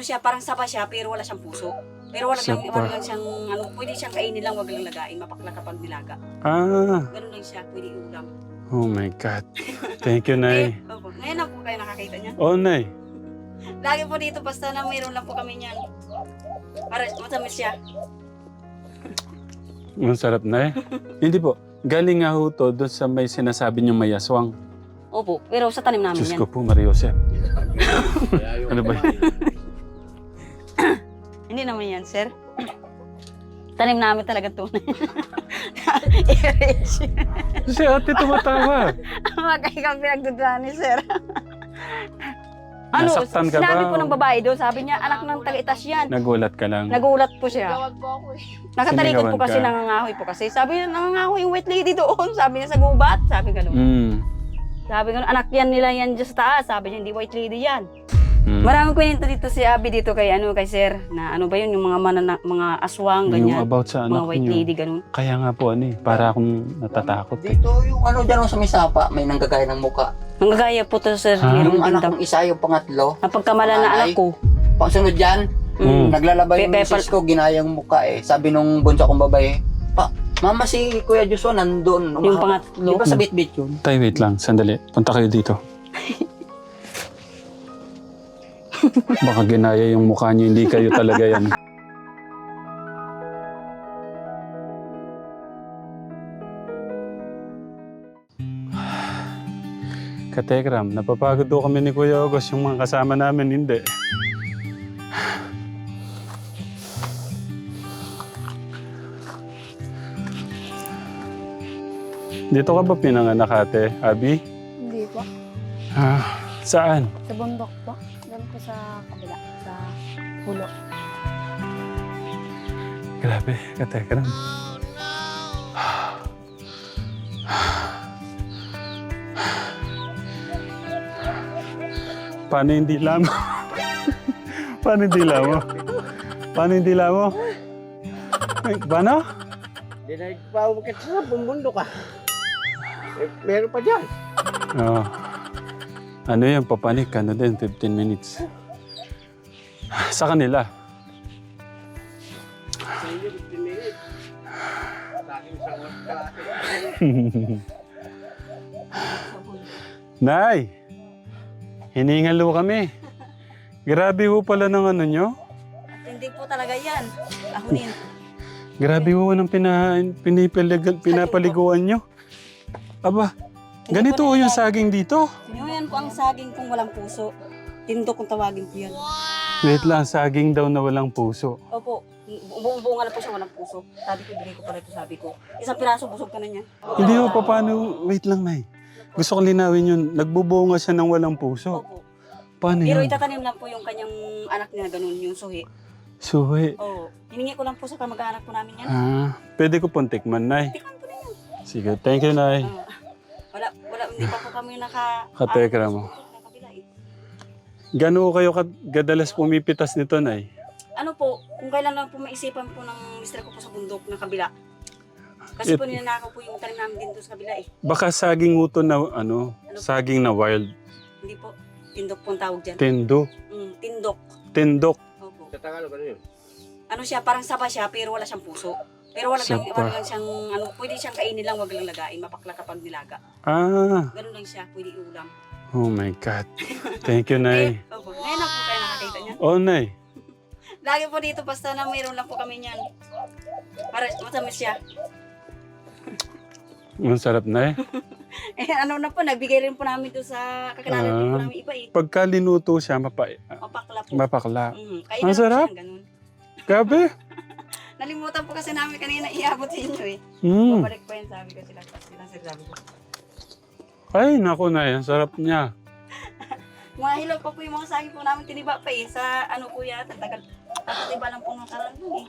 ano siya, parang saba siya, pero wala siyang puso. Pero wala, lang, Saba. wala lang siyang, ano, pwede siyang kainin lang, wag lang lagain, mapakla kapag nilaga. Ah, Ganun lang siya, pwede ulam. oh my God. Thank you, Eh, Nay. opo. Ngayon lang po kayo nakakita niya. Oh, Nay. Lagi po dito, basta na mayroon lang po kami niyan. Para matamis siya. Ang sarap, Nay. Hindi po. Galing nga ho to doon sa may sinasabi niyong may aswang. Opo, pero sa tanim namin Diyos yan. ko po, Mario Josep. Ano ba yun? Hindi naman yan, sir. Tanim namin talaga tunay. Si ate tumatawa. Wag kayo pinagduduhan ni sir. ano, Nasaktan ka sinabi ba? po ng babae doon, sabi niya, anak ng taga-itas yan. Nagulat ka lang. Nagulat po siya. Gawag po ako eh. Nakatalikod po Sinigawan kasi ka? nangangahoy po kasi. Sabi niya, nangangahoy yung white lady doon. Sabi niya sa gubat. Sabi gano'n. Mm. Sabi gano'n, anak yan nila yan dyan sa taas. Sabi niya, hindi white lady yan. Mm. Maraming kwento dito si Abby dito kay ano kay sir na ano ba yun yung mga manana, mga aswang Yung ganyan. about sa Mga anak white niyo. lady ganun. Kaya nga po ano eh, para akong natatakot eh. Dito yung ano dyan sa may sapa, may nanggagaya ng muka. Nanggagaya po to sir. Ah. Yung anak kong isa, yung pangatlo. Napagkamala na anak Ay. ko. Pagsunod dyan, Mm. naglalaba yung Pe- pe- misis ko, ginayang muka eh. Sabi nung bunso kong babae, pa, mama si Kuya Joshua nandun. Yung Umahawak." pangatlo. Di ba sa bit-bit yun? Tay, wait lang. Sandali. Punta kayo dito. Baka ginaya yung mukha niyo, hindi kayo talaga yan. Katekram, napapagod do kami ni Kuya August yung mga kasama namin, hindi. Dito ka ba pinanganak ate, Abi? Hindi po. Ah, saan? Sa bundok po. Doon po sa kabila. Sa pulo. Grabe, katekram. Paano hindi lamo? Paano hindi lamo? Paano hindi lamo? Ay, Paano? Di na ipawakit sa bumbundo ka. Eh, meron pa dyan. Oo. Ano yan, papanik, ano din, 15 minutes. Sa kanila. Sa iyo, 15 minutes. Sa akin, isang oras kalahati. Nay! Hiningalo kami. Grabe ho pala ng ano nyo. Hindi po talaga yan. Ahonin. Grabe ho ng pina, pinapaliguan nyo. Aba, ganito ho yung saging dito. Yan po ang saging kung walang puso. Tindok kung tawagin po yan. Wait lang, saging daw na walang puso. Opo. Buong bunga na po siya walang puso. Sabi ko, ibigay ko pala ito, sabi ko. Isang piraso, busog ka na niyan. Hindi ho, paano, wait lang, Nay. Gusto kong linawin yun. Nagbubunga siya ng walang puso. Opo. Paano Pero yun? itatanim lang po yung kanyang anak niya na ganun, yung suhi. Suwi. Oo. Hiningi ko lang po sa kamag-anak po namin yan. Ah, pwede ko pong tikman, Nay. Tikman po ninyo. Sige, thank you, Nay. Oo. Wala, hindi pa po kami naka... Katekra ano, mo. sa kabila eh. Gano'n kayo kad- kadalas pumipitas nito, Nay? Ano po, kung kailan lang po maisipan po ng mister ko po sa bundok na kabila. Kasi It- po ninanakaw po yung tanim namin din doon sa kabila eh. Baka saging uto na, ano, saging na wild. Hindi po, tindok po ang tawag dyan. Tendo. Mm, tindok. Tindok. Opo. Sa Tagalog, ano yun? Ano siya, parang saba siya pero wala siyang puso. Pero wala, Saba. wala lang siyang, ano, pwede siyang kainin lang, wag lang lagain, mapakla kapag nilaga. Ah, Ganun lang siya, pwede ulam. oh my God. Thank you, Nay. Eh, opo. Ngayon lang po kayo nakakita niyan. Oh, Nay. Lagi po dito, basta na mayroon lang po kami niyan. Para matamis siya. Ang sarap, Nay. Eh, ano na po, nagbigay rin po namin doon sa kakilala din po Ah. namin iba eh. Pagka linuto siya, mapa, Mapakla po. mapakla. Mm, kaya Ang sarap. Siya, ganun. Grabe. Nalimutan po kasi namin kanina iabot sa inyo eh. Mm. Babalik po yan, sabi ko sila. Sila sila sabi ko. Ay, naku, Nay. Ang sarap niya. Mga hilaw pa po yung mga saging po namin tiniba pa eh. Sa ano po yata, tagal. Tapos iba lang po nakaraan dun eh.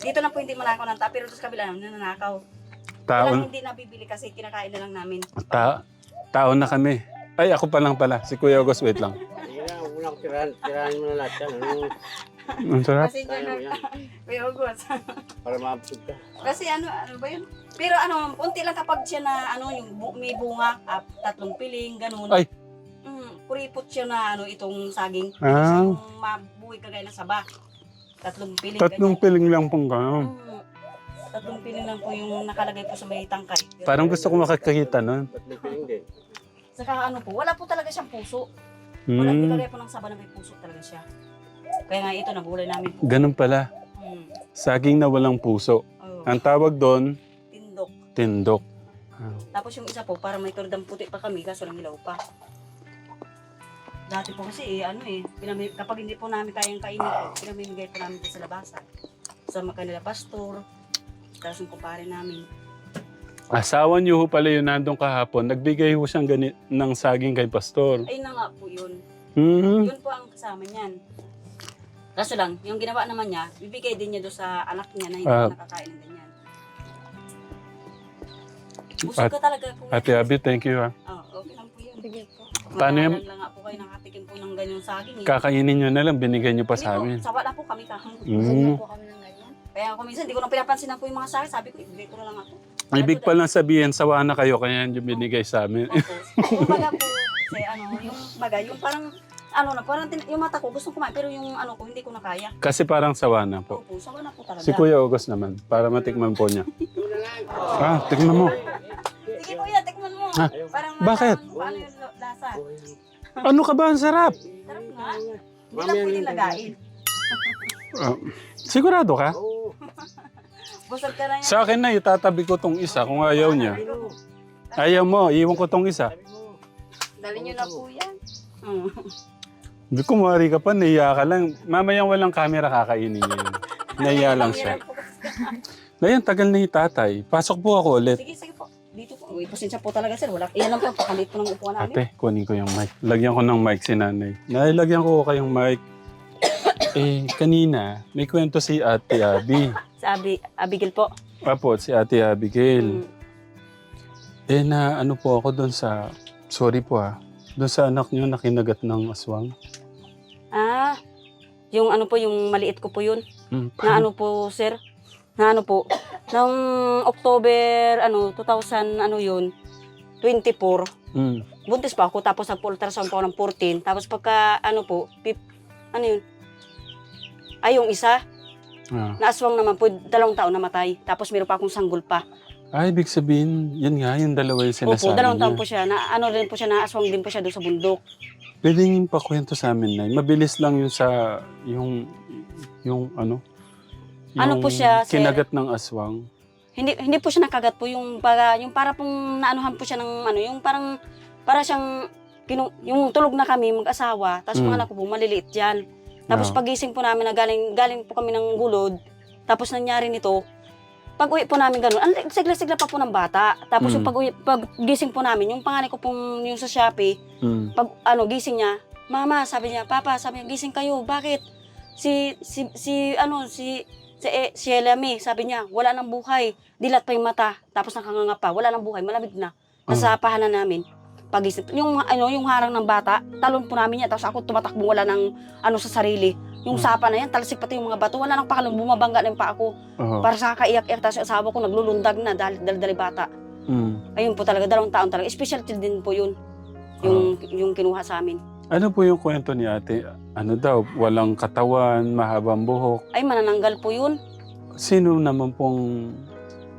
Dito lang po hindi manakaw ng tao, pero doon sa kabila nananakaw. Walang Taon, hindi nabibili kasi kinakain na lang namin. ta, taon na kami. Ay, ako pa lang pala. Si Kuya August, wait lang. Sige na, una ko tirahan, tirahan mo na lahat yan. Ano, Ang sarap. Kasi dyan yan. Kuya August. Para maabsog ka. Kasi ano, ano ba yun? Pero ano, unti lang kapag siya na ano, yung bu- may bunga, ah, tatlong piling, ganun. Ay. Mm, puripot siya na ano, itong saging. Ah. Yung eh, kagaya ng saba. Tatlong piling. Tatlong ganyan. piling lang pong gano'n. Mm. Tatlong piling lang po yung nakalagay po sa may tangkay. Pero- Parang gusto ko makakita nun. Tatlong piling din. Saka ano po, wala po talaga siyang puso. Wala, Hmm, kagaya po ng saba na may puso talaga siya. Kaya nga ito, nabulay namin po. ganun pala. Hmm. Saging na walang puso. Oh, Ang tawag doon, tindok. tindok. Ah. Tapos yung isa po, para may turdang puti pa kami, kaso lang hilaw pa. Dati po kasi, eh, ano eh, pinami, kapag hindi po namin kayang kainin po, pinamimigay po namin sa labasan. Sa kanila pastor, tapos yung kumpare namin. Asawa niyo ho pala yun nandun kahapon. Nagbigay ho siyang ganit ng saging kay pastor. Ayun na nga po yun. Hmm. Yun po ang kasama niyan. Kaso lang, yung ginawa naman niya, bibigay din niya doon sa anak niya na hindi Ah. nakakain ng ganyan. Busog At- ka talaga po. Ate Abby, thank you ha. Oh, okay lang po yun. Sige po. Paano? Madalang lang nga po kayo nakatikim po ng ganyan saging. Eh. Kakainin niyo na lang, binigay niyo pa Hindi sa po, amin. Sawa na po kami kahang. Busog Hmm. na po kami ng ganyan. Kaya ako minsan, hindi ko na pinapansin na po yung mga saging. Sabi ko, ibigay ko na lang ako. Ibig pa lang sabihin, sawa na kayo, kaya yung binigay sa amin. Opo. yung baga po, kasi ano, yung baga, yung parang, ano na, parang tin- yung mata ko gusto kumain, pero yung ano ko, hindi ko na kaya. Kasi parang sawa na po. Opo, sawa na po talaga. Si Kuya August naman, para matikman po niya. Ah, tikman mo. Sige kuya, tikman mo. Ah, Parang bakit? mo Paano yung lo- lasa? Ano ka ba? Ang sarap. Sarap nga. Hindi lang pwedeng lagain. Ah, sigurado ka? Busog ka na yan. Sa akin na, itatabi ko tong isa kung ayaw niya. Ayaw mo, iwan ko tong isa. Dali nyo na po yan. Mm. Hindi ko mawari ka pa, naiya ka lang. Mamayang walang camera kakainin niya yun. Naiya lang siya. Ngayon, tagal na yung tatay. Pasok po ako ulit. Sige, sige po. Dito po. Uy, pasensya po talaga sir. Wala. Iyan lang po. Pakalit po ng upuan namin. Ate, kunin ko yung mic. Lagyan ko ng mic si nanay. Nay, lagyan ko kayong mic. Eh, kanina, may kwento si Ate Abby. Sabi, Abigail po. Apo, si Ate Abigail. Mm. Eh, na ano po ako doon sa... Sorry po ah. Doon sa anak niyo na kinagat ng aswang. Ah, yung ano po, yung maliit ko po yun. Hmm, Na ano po, sir? Na ano po? Noong October, ano, 2000, ano yun, 24, Hmm. buntis pa ako, tapos nagpo-ultrasound po ako ng 14. Tapos pagka, ano po, pip, ano yun? Ay, yung isa, Ah. naaswang naman po, dalawang taon namatay. Tapos meron pa akong sanggol pa. Ay, ibig sabihin, yan nga, yung dalawa yung Opo, sinasabi dalawang niya. taon po siya. Na, ano rin po siya, naaswang din po siya doon sa bundok. Pwede yung pakwento sa amin, Nay. Mabilis lang yung sa, yung, yung ano, Ano po siya, sir? kinagat ng aswang. Hindi hindi po siya nakagat po yung para yung para pong naanuhan po siya ng ano, yung parang para siyang kinu, yung tulog na kami mag-asawa, tapos Mm. mga anak ko po maliliit diyan. Tapos Ah. pagising po namin na galing galing po kami ng gulod, tapos nangyari nito, pag uwi po namin ganun, ang sigla-sigla pa po ng bata. Tapos yung Mm. pag uwi, pag gising po namin, yung panganay ko pong yung sa Shopee, Hmm. pag ano gising niya, mama sabi niya, papa sabi niya, gising kayo, bakit? Si si si ano si si, eh, si Elami, sabi niya, wala nang buhay. Dilat pa yung mata, tapos nakanganga pa, wala nang buhay, malamig na. Nasa pahanan namin. Pagising, yung ano, yung harang ng bata, talon po namin niya, tapos ako tumatakbo wala nang ano sa sarili. Yung sapa na yan, talsik pati yung mga bato, wala nang pakalong, bumabangga na yung pa ako. Oo. Para sa kakaiyak-iyak, tapos yung asawa ko naglulundag na dahil dali bata. Hmm. Ayun po talaga, dalawang taon talaga. Specialty din po yun, yung, yung kinuha sa amin. Ano po yung kwento ni ate? Ano daw, walang katawan, mahabang buhok. Ay, manananggal po yun. Sino naman pong,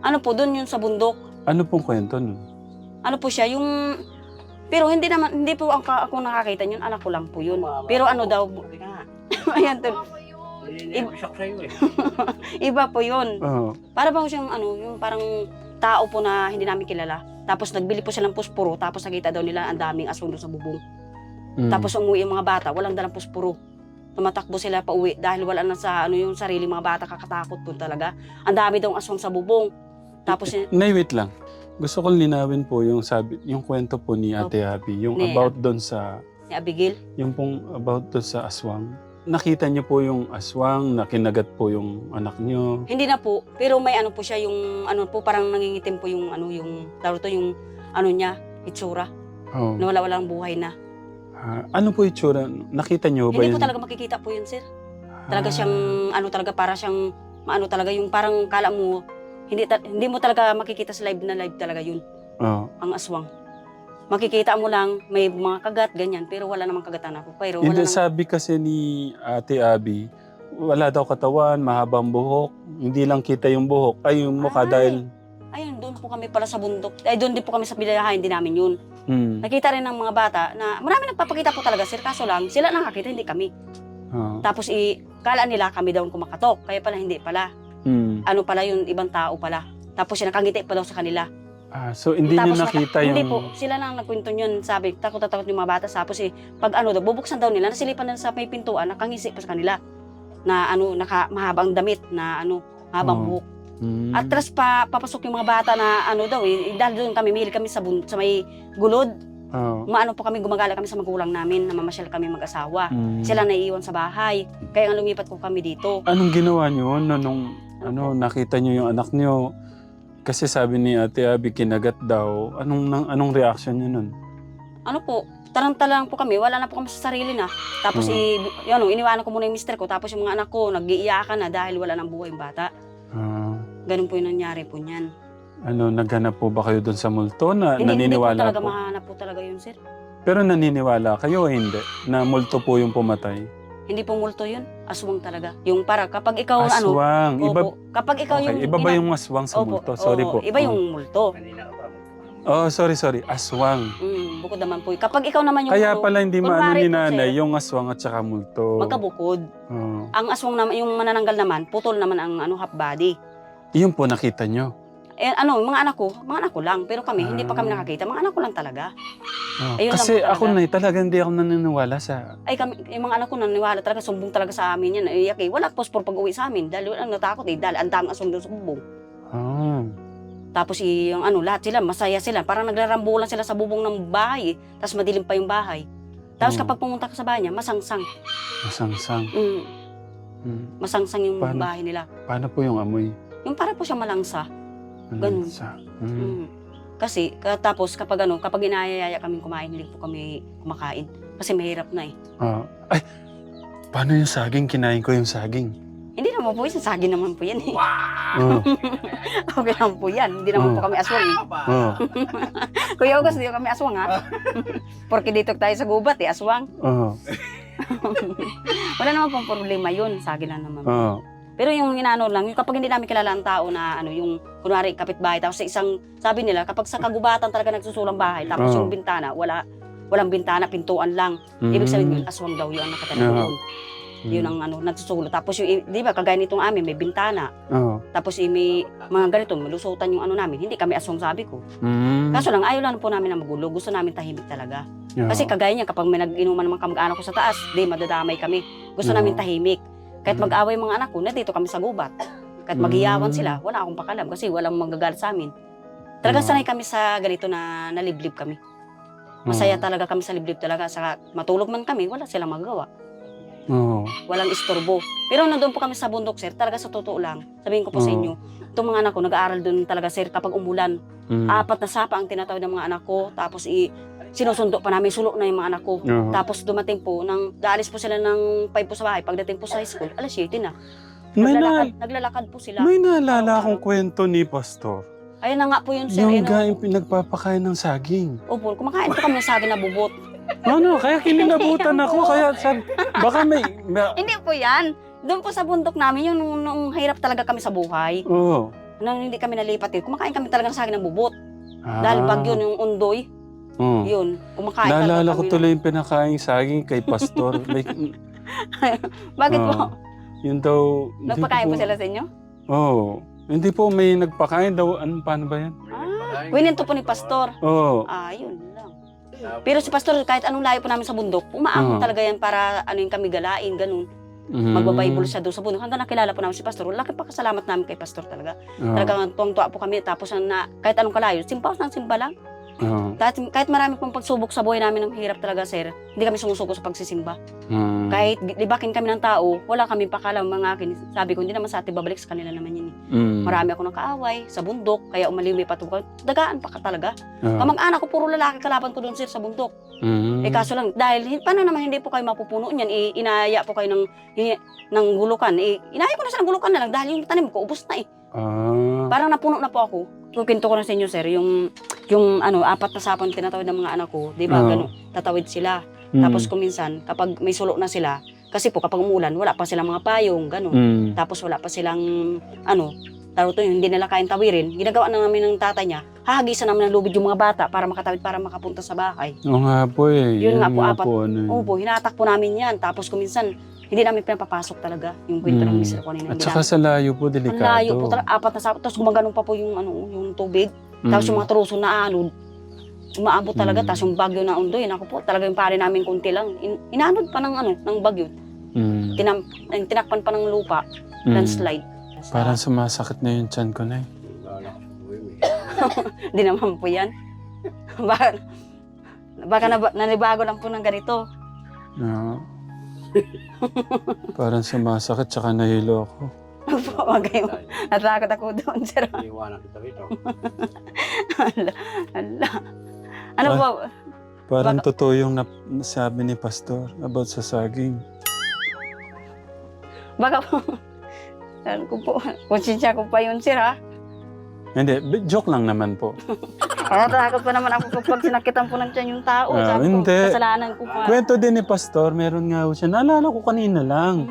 Ano po, doon yun sa bundok. ano pong kwento nun? Ano po siya, yung... Pero hindi naman, hindi po ang ka- ako nakakita yun, anak ko lang po yun. Pero ano daw, ayan, to, Shock sa'yo eh. iba po yun. Oo. Para bang siyang ano, yung parang tao po na hindi namin kilala. Tapos nagbili po sila ng puspuro, tapos nakita daw nila ang daming aswang doon sa bubong. Hmm. Tapos umuwi yung mga bata, walang dalang puspuro. Tumatakbo sila pa uwi dahil wala na sa ano yung sarili mga bata kakatakot po talaga. Ang dami daw aswang sa bubong. Tapos Nay, wait lang. Gusto kong linawin po yung sabi, yung kwento po ni Ate Abby, yung Ni- about doon sa, ni Abigail, yung pong about doon sa aswang. Nakita niyo po yung aswang, na kinagat po yung anak niyo. Hindi na po, pero may ano po siya yung ano po parang nangingitim po yung ano yung tawag to yung ano niya, itsura. Oh. Na wala walang buhay na. Ah, ano po itsura? Nakita niyo ba Hindi yun? po talaga makikita po yun, sir. Talaga Ah. siyang ano talaga para siyang maano talaga yung parang kala mo hindi ta- hindi mo talaga makikita sa live na live talaga yun, Oh. ang aswang. makikita mo lang may mga kagat, ganyan, pero wala namang kagatan ako. Pero wala Hindi, namang, sabi kasi ni Ate Abby, wala daw katawan, mahabang buhok, hindi lang kita yung buhok, ay yung mukha Ay. dahil... ayun, doon po kami pala sa bundok. Ay, doon din po kami sa bilayahan, hindi namin yun. Hmm. Nakita rin ng mga bata na marami nagpapakita po talaga, sir, kaso lang, sila nakakita, hindi kami. Ah. Tapos, i, kala nila kami daw ang kumakatok, kaya pala hindi pala. Hmm. Ano pala yun, ibang tao pala. Tapos, siya nakangiti pa daw sa kanila. Ah, so hindi niyo nakita naka- yung... Hindi po, sila lang nagkwento yun, sabi, takot na takot yung mga bata. Tapos, eh, pag ano daw, bubuksan daw nila, nasilipan na sa may pintuan, nakangisi pa sa kanila. Na ano, naka, mahabang damit, na ano, mahabang Oh. buhok. Hmm. Atras pa, papasok yung mga bata na ano daw eh, dahil doon kami, mili kami sa, bun- sa may gulod. Oh. Maano po kami, gumagala kami sa magulang namin, na mamasyal kami mag-asawa. Hmm. Sila naiiwan sa bahay. Kaya nga lumipat po kami dito. Anong ginawa niyo no, nung ano, nakita niyo yung anak niyo? Kasi sabi ni Ate Abby, kinagat daw. Anong, nang, anong reaction niyo nun? Ano po, tarantala lang po kami, wala na po kami sa sarili na. Tapos, Mm. i, yun, ano, iniwanan ko muna yung mister ko. Tapos yung mga anak ko, nag-iiyakan na dahil wala nang buhay yung bata. Ah, Ganun po yung nangyari po niyan. ano, naghanap po ba kayo doon sa multo na Hindi, hindi po naniniwala talaga po? mahanap po talaga yun, sir. Pero naniniwala kayo o hindi? Na multo po yung pumatay? Hindi po multo yun, aswang talaga. Yung para kapag ikaw, ano, Aswang. Iba, opo, kapag ikaw okay, yung... iba ba yung aswang sa Opo, multo? Sorry oo, po. Iba yung multo. Oh, sorry, sorry. Aswang. Mm, bukod naman po. Kapag ikaw naman yung Kaya ano, pala hindi maano ni nanay yung aswang at saka multo. magkabukod. Oh. Ang aswang naman, yung manananggal naman, putol naman ang ano half body. Yun po nakita nyo. Eh, ano, mga anak ko, mga anak ko lang. Pero kami, hindi pa kami Ah. nakakita. Mga anak ko lang talaga. Oh. Ayun lang Kasi po talaga. ako na talaga hindi ako naniniwala sa... Ay, kami, yung mga anak ko naniwala talaga, sumbong talaga sa amin yan. Iyak eh, wala pospor pag uwi sa amin. Dahil wala natakot eh, dahil ang doon sa bubong. Oh. Tapos eh, yung ano, lahat sila, masaya sila. Parang nagrarambulan sila sa bubong ng bahay. eh. Tapos madilim pa yung bahay. Tapos Hmm. kapag pumunta ka sa bahay niya, masangsang. Masangsang. Mm, Hmm. masangsang yung Paano? bahay nila. Paano po yung amoy? Yung para po siya malangsa. Ganun. Sa... Hmm. Mm. Kasi, ka- tapos kapag ano, kapag inayayaya kami kumain, hindi po kami kumakain. Kasi mahirap na eh. Ah. ay, paano yung saging? Kinain ko yung saging. Hindi naman po yan, sagi naman po yan eh. Oh. okay lang po yan. Hindi naman Oh. po kami aswang eh. Oh. Kuya August, hindi kami aswang ha. Porque dito tayo sa gubat eh, aswang. Oh. Wala naman pong problema yun, sagi lang naman. Oh. Pero yung inaano lang, yung kapag hindi namin kilala ang tao na ano, yung kunwari kapitbahay, tapos sa isang, sabi nila, kapag sa kagubatan talaga nagsusulang bahay, tapos Oo. yung bintana, wala, walang bintana, pintuan lang. Ibig sabihin yun, Hmm. aswang daw yun ang nakatira Oo. doon. Yun ang ano, nagsusulo. Tapos yung, di ba, kagaya nitong amin, may bintana. Oh. Tapos eh, may mga ganito, malusutan yung ano namin. Hindi kami aswang sabi ko. Mm. Kaso lang, ayaw lang po namin na magulo. Gusto namin tahimik talaga. Yeah. Kasi kagaya niya, kapag may nag-inuman mga kamag-anak ko sa taas, di, madadamay kami. Gusto Oo. namin tahimik. Kahit Mm. mag-away mga anak ko, nandito kami sa gubat. Kahit Mm. magiyawan sila, wala akong pakalam kasi walang magagalit sa amin. Talagang Oo. sanay kami sa ganito na naliblib kami. Masaya talaga kami sa liblib talaga. Saka matulog man kami, wala silang magawa. Oo. Walang istorbo. Pero nandun po kami sa bundok, sir. Talaga sa totoo lang. Sabihin ko po sa Oo. inyo, itong mga anak ko, nag-aaral doon talaga, sir, kapag umulan. Mm. Apat na sapa ang tinatawag ng mga anak ko. Tapos i sinusundo pa namin, sulo na yung mga anak ko. Oo. Tapos dumating po, nang daalis po sila ng 5 po sa bahay. Pagdating po sa high school, alas 7 na. May, Naglalakad, na, naglalakad po sila. may naalala akong kwento ni Pastor. Ayun na nga po yun, sir. Yung Ayun, gaing pinagpapakain ng saging. Opo, kumakain po kami ng saging na bubot. Ano, kaya kinilabutan ako. Kaya sabi, baka may... may Hindi po yan. Doon po sa bundok namin, yung nung, nung hirap talaga kami sa buhay. Oo. Nung hindi kami nalipat yun, kumakain kami talaga ng saging na bubot. Ah. Dahil bagyo yung undoy, Oo. yun, kumakain Naalala talaga ko tuloy yung pinakain saging kay Pastor. like, Bakit po? Oo. Yun daw... hindi Nagpakain po sila sa inyo? Oo. Hindi po may nagpakain daw. Ano, paano ba yan? Ah, wininto po ni Pastor. Oo. Ah, yun lang. Pero si Pastor, kahit anong layo po namin sa bundok, umaamon Oo. talaga yan para ano yung kami galain, ganun. Mm. Magbabible siya doon sa bundok. Hanggang nakilala po namin si Pastor. Laki pa kasalamat namin kay Pastor talaga. Oo. Talagang tuwang-tuwa po kami. Tapos na, kahit anong kalayo, simpa ng simba lang. Oo. Kahit, kahit marami pong pagsubok sa buhay namin ng hirap talaga, sir, hindi kami sumusuko sa pagsisimba. Mm. Kahit libakin kami ng tao, wala kami pakalam mga akin. Sabi ko, hindi naman sa atin babalik sa kanila naman yun. eh. Mm. Marami ako ng kaaway sa bundok, kaya umaliwi pa ko. Dagaan pa ka talaga. Oo. Kamag-anak ko, puro lalaki kalaban ko doon, sir, sa bundok. Mm. Eh kaso lang, dahil paano naman hindi po kayo mapupuno niyan, eh, inaya po kayo ng, ng gulukan. Eh, inaya ko na sa ng gulukan na lang dahil yung tanim ko, ubos na eh. Ah. Parang napuno na po ako. Kukwento ko na sa inyo, sir, yung, yung ano, apat na sapon tinatawid ng mga anak ko, di ba, Oo. ganun, tatawid sila. Mm. Tapos kuminsan, kapag may sulo na sila, kasi po kapag umulan, wala pa silang mga payong, gano'n. Mm. Tapos wala pa silang, ano, taro to, hindi nila kain tawirin. Ginagawa na namin ng tatay niya, hahagisan namin ng lubid yung mga bata para makatawid, para makapunta sa bahay. Oo nga po eh. Yun nga po, apat. ano eh. Oo po, hinatak po namin yan. Tapos kuminsan, hindi namin pinapapasok talaga yung kwento ng Mm. mister ko kanina. At Hindi saka namin- sa layo po, Ang delikado. layo po talaga, apat na sapot. Tapos gumaganon pa po yung, ano, yung tubig. Tapos yung Mm. mga truso na anod, umaabot talaga. Mm. Tapos yung bagyo na undoy, ako po, talaga yung pare namin kunti lang. In, inanod pa ng, ano, ng bagyo. Mm. Tinam, eh, tinakpan pa ng lupa, Mm. landslide. Sa- Parang sumasakit na yung chan ko na eh. Hindi naman po yan. baka, baka nab- nanibago lang po ng ganito. Oo. Parang sumasakit tsaka nahilo ako. Huwag kayong, natakot ako doon, sir. Iiwanan kita rito. Ala, ala. Ano Ah. po? Parang Baka- totoo yung nap- nasabi ni Pastor about sa saging. Baka po, ano ko po, konsensya ko pa yun, sir, ha? Hindi, bi- joke lang naman po. Natakot pa naman ako kapag sinakitan po ng tiyan yung tao. Ah, Sabi ko, hindi. kasalanan ko pa. Kwento din ni Pastor, meron nga ho siya. Naalala ko kanina lang.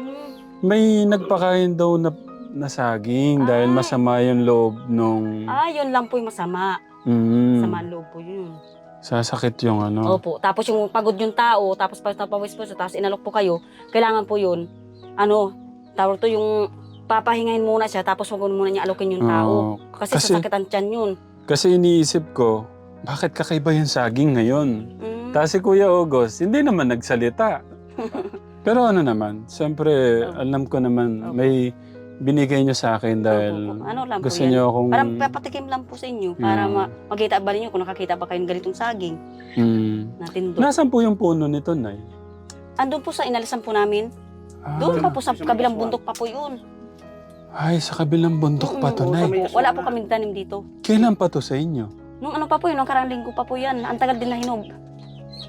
May nagpakain daw na, na saging dahil Ay. masama yung loob nung... Ah, yun lang po yung masama. Mm, Sama ang loob po yun. sasakit yung ano. Opo. Tapos yung pagod yung tao, tapos pag napawis po siya, tapos inalok po kayo, kailangan po yun, ano, tawag to yung papahingahin muna siya, tapos huwag muna niya alokin yung tao. Oo. Kasi, kasi- sasakit ang tiyan yun. kasi iniisip ko, bakit kakaiba yung saging ngayon? Mm. Tapos si Kuya August, hindi naman nagsalita. Pero ano naman, siyempre, Opo. alam ko naman, Opo. may binigay nyo sa akin dahil Opo. Ano lang po gusto yan. nyo akong... Parang papatikim lang po sa inyo para Mm. ma- makita ba ninyo kung nakakita ba kayong ganitong saging Mm. natin doon. Nasaan po yung puno nito, Nay? Andun po sa inalisan po namin. Ah, Doon pa po sa kabilang bundok pa po yun. Ay, sa kabilang bundok pa to, Mm, Nay. Wala po kami tanim dito. Kailan pa to sa inyo? Nung ano pa po yun, nung karang linggo pa po yan. Ang tagal din na hinog.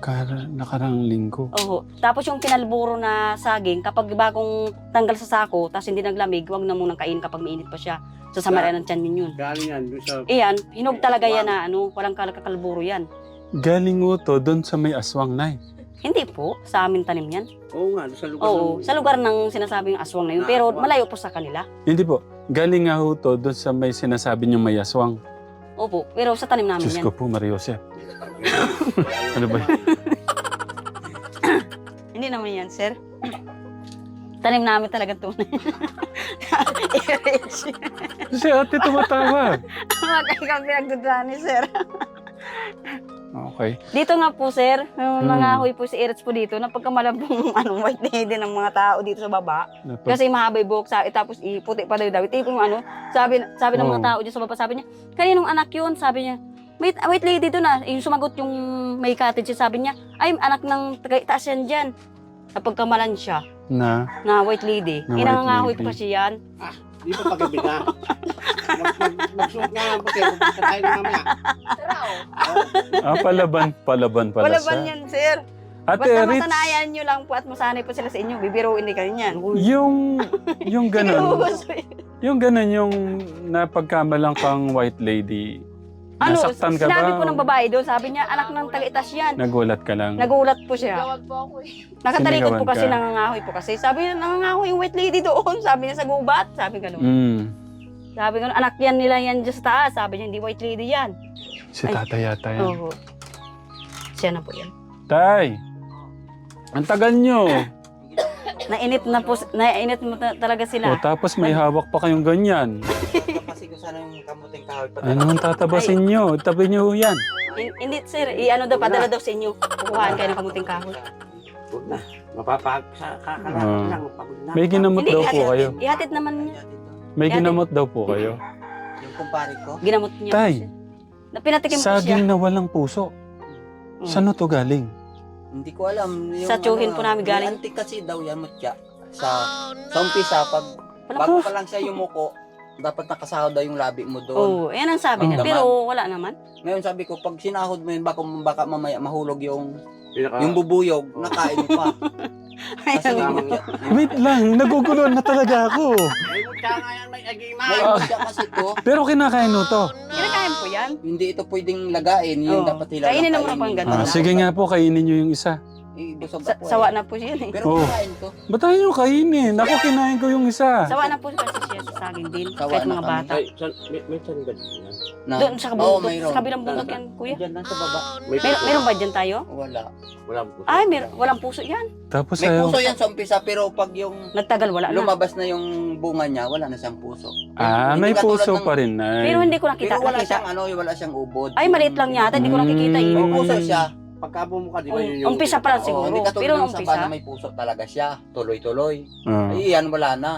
Kara, nakarang linggo. Oho. Tapos yung kinalburo na saging, kapag bagong tanggal sa sako, tapos hindi naglamig, huwag na munang kain kapag mainit pa siya. Sa samaran ng tiyan ninyo. Galing yan doon sa... Iyan, hinog talaga yan na ano, walang kalakakalburo yan. Galing mo to doon sa may aswang, Nay. Hindi po, sa amin tanim yan. Oo nga, sa lugar Oo, ng- sa lugar ng sinasabing aswang na yun. Na Pero aswang. malayo po sa kanila. Hindi po. Galing nga ho to doon sa may sinasabi niyo may aswang. Opo, pero sa tanim namin Diyos yan. ko po, Maria Jose. Ano ba? yun? Hindi naman yan, sir. Tanim namin talaga tunay. I-reach. Si ate tumatawa. Mga kaigang pinagduduhan ni sir. Okay. Dito nga po, sir, yung Hmm. nangahoy po si Erets po dito, napagkamalabong ano, white lady ng mga tao dito sa baba. Napag- Kasi mahaba yung buhok sa tapos iputi pa daw daw. Ito yung ano, sabi, sabi ng mga Oh. tao dito sa baba, sabi niya, kaninong anak yun? Sabi niya, may white lady doon ah. Yung sumagot yung may cottage, sabi niya, ay anak ng taga itaas yan dyan. Napagkamalan siya na, na white lady. Na white Inangangahoy lady. pa siya yan. Di ba paggabi na? Mag- mag- Magsuot nga lang puti. Magpunta tayo mamaya. ah, palaban, palaban pala Wala siya. yan, sir? Ate Basta Rich, masanayan nyo lang po at masanay po sila sa inyo. Bibiruin din kayo niyan. yung, yung ganun, yung ganun yung napagkamalang kang white lady, ano, nasaktan ka sinabi ba? po ng babae doon, sabi niya, anak ng taga-itas yan. Nagulat ka lang. Nagulat po siya. Gawag po ako eh. Nakatalikod po Sinigawan kasi, ka. nangangahoy po kasi. Sabi niya, nangangahoy yung white lady doon. Sabi niya sa gubat. Sabi gano'n. Mm. Sabi gano'n, anak yan nila yan dyan sa taas. Sabi niya, hindi white lady yan. Si Ay. tata yata yan. Oo. Siya na po yan. Tay, ang tagal nyo. Nainit na po, nainit mo ta- talaga O, sila. tapos may hawak pa kayong ganyan. Kasi ko sana yung kamuting kahoy pa. Ano ang tatabasin nyo? Tabi nyo yan. Hin- Hindi, sir. I-ano daw, padala daw sa inyo. Kukuhaan kayo ng kamuting kahoy. Huwag na. Mapapag sa kakalakot Ah. lang. Pagod na. May ginamot Hindi, daw po kayo. Ihatid naman niya. May ginamot daw po kayo. Yung kumpare ko. Ginamot niya. Tay, po siya. Na pinatikim po siya. Saging na walang puso. Mm. Saan to galing? Hindi ko alam. Yung Sa tsuhin ano, po namin galing. Antik kasi daw yan, mutya. Sa, sa umpisa, pag Wala bago pa lang siya yumuko, dapat nakasahod daw yung labi mo doon. Oo, yan ang sabi niya. Pero wala naman. Ngayon sabi ko, pag sinahod mo yun, baka, baka mamaya mahulog yung, Pinaka... yung bubuyog, Oh. nakain mo pa. Kasi. Wait lang, naguguluhan na talaga ako. Ay, mutya nga yan. May agima. May mutya kasi to. Pero kinakain mo to. Kinakain po yan. Hindi ito pwedeng lagain. Yun Oo. dapat hilalang Kainin naman po ang ganun. Ah, sige nga po, kainin nyo yung isa. Eh, busog Sa, sawa eh. na po siya eh. Pero Oo. kumain to. Ba't tayo nyo kainin? Ako, kinain ko yung isa. Sawa na po kasi siya sa saging din. Sawa kahit na mga kami. bata. Ay, san, may, may sanggad yan. Na, Doon sa Oo, kabundok, mayroon. sa kabilang bundok yan, kuya. Diyan lang sa baba. May Mer puso. meron ba dyan tayo? Wala. Wala po. Ay, mer walang puso yan. Tapos May ayaw. puso yan sa umpisa pero pag yung Nagtagal, wala na. lumabas na yung bunga niya, wala na siyang puso. Ah, Hindi may katulad puso ng- pa rin, Nay. Pero hindi ko nakita. Pero wala nakita. siyang ano, wala siyang ubod. Ay, maliit lang yata. Hindi ko nakikita eh. Mm. May puso siya. Pagka bumuka, di ba Um, yun yung... umpisa pa lang siguro. hindi katulad Pero ng umpisa. saba na may puso talaga siya. Tuloy-tuloy. Ah. Ay, yan, wala na.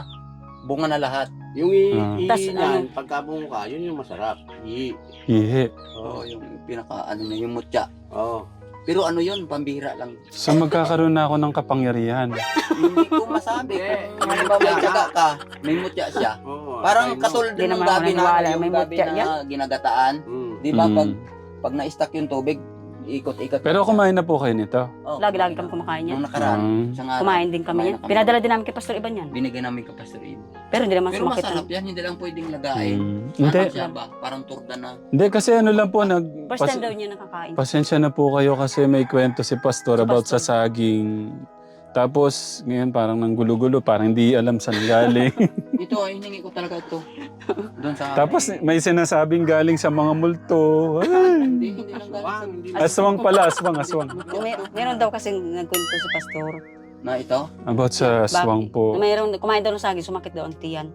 Bunga na lahat. Yung i, Ah. i Tas, niyan, pagka bumuka, yun yung masarap. I. Ihi. Oo, Oo. yung pinaka, ano na, yung mutya. Oo. Pero ano yun, pambira lang. So magkakaroon na ako ng kapangyarihan. Hindi ko masabi. Kung halimbawa may tsaga ka, may mutya siya. Oo. Parang katulad Hindi din ng naman ako gabi na, naniwala, yung may gabi mutya na yan. ginagataan. Mm. Di ba, Mm. pag, pag na-stuck yung tubig, ikot-ikot. Pero kumain na po kayo nito. Oh, Lagi-lagi kami kumakain yan. Nung nakaraan, Mm. isang araw, Kumain din kami kumain yan. na. Pinadala din namin kay Pastor Iban yan. Binigay namin kay Pastor Ibo. Pero hindi naman Pero sumakit. masarap yan, hindi lang pwedeng lagain. Mm. Hindi. Hindi. siya ba? Parang turda na. Hindi kasi ano lang po nag First pas- time daw niya nakakain. pasensya na po kayo kasi may kwento si Pastor Si about sa saging. Tapos ngayon parang nanggulo-gulo, parang hindi alam saan galing. Ito, ay, hiningi ko talaga ito. Doon sa... Tapos may sinasabing galing sa mga multo. Ay. Hindi, hindi lang galing Aswang, hindi sa... Aswang pala, aswang, aswang. May, meron daw kasi nagkwento si Pastor. Na ito? About sa aswang Na po. mayroon, kumain daw ng saging, sumakit daw ang tiyan.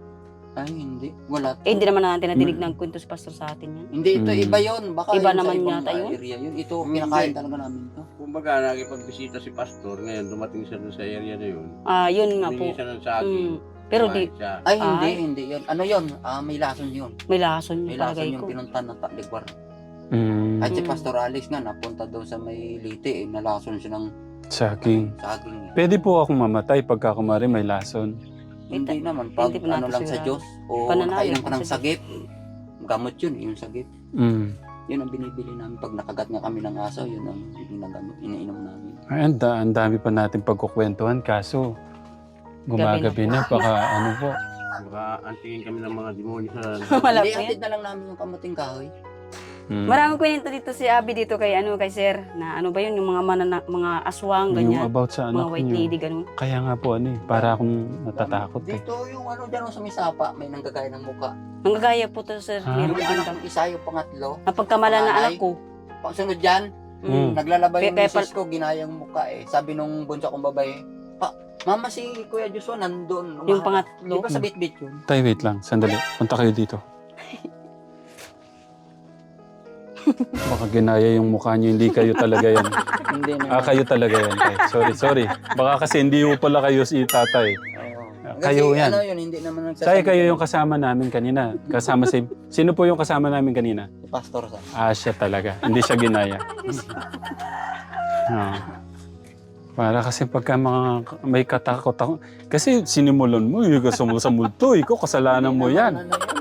Ay, hindi. Wala. Eh, hindi naman natin nadinig ng kwento si Pastor sa atin yan. Hindi, ito Mm. iba yon Baka Iba yun sa naman ibang yata yun. area yun. Ito, Hindi. kinakain talaga namin ito. Kumbaga, nagipagbisita si Pastor. Ngayon, dumating siya doon sa area na yun. Ah, yun nga po. Humingi siya ng saging. Mm. Pero di, Kumain siya. Ay, hindi, Ay. hindi yun. Ano yun? Ah, may lason yun. may lason May yung lason palagay yung ko. pinuntan ng Takligwar. Mm. At si Mm. Pastor Alex nga, napunta doon sa may liti, eh, nalason siya ng Saging. saging. eh. Pwede po akong mamatay pagka kumari may lason. Hindi naman, pag hindi ano lang sa. Diyos, o nakainom ka ng sa sagip, gamot yun, yung sagip. Mm. Yun ang binibili namin. Pag nakagat nga kami ng aso, yun ang ginagamit, iniinom namin. Ay, ang, da- ang dami pa natin pagkukwentuhan kaso gumagabi na. Baka ano po. Baka antingin kami ng mga demonyo sa... Wala Hindi, atid na lang namin yung kamuting kahoy. Mm. Maraming kwento dito si Abby dito kay ano kay Sir na ano ba yun yung mga manana, mga aswang Yung ganyan. about sa Mga anak white niyo. lady ganun. Kaya nga po ano eh, para akong natatakot eh. Dito yung ano dyan sa may sapa, may nanggagaya ng muka. Nanggagaya po to Sir. Ah. Meron Yung ano. anak ng isa, yung pangatlo. Napagkamala na Panganay. anak ko. Pag sunod dyan, Mm. naglalaba yung Kaya- kaya misis ko, ginayang muka eh. Sabi nung bunso kong babae, pa, mama si Kuya Joshua nandun. Yung umaharap." pangatlo. Di ba sa bit-bit yun? Tay, wait lang. Sandali. Punta kayo dito. Baka ginaya yung mukha niyo. Hindi kayo talaga yan. Hindi naman. Ah, kayo talaga yan. Tay. Sorry, sorry. Baka kasi hindi po pala kayo si tatay. Ah, Kasi kayo yan. ano yun, hindi naman nagsasabi. Tay, kayo yung kasama namin kanina. Kasama si... Sino po yung kasama namin kanina? Si Pastor sa. Ah, siya talaga. Hindi siya ginaya. Ah. Para kasi pagka mga may katakot ako. Kasi sinimulan mo, yung ka sa multo, ikaw kasalanan mo yan. Ano yun?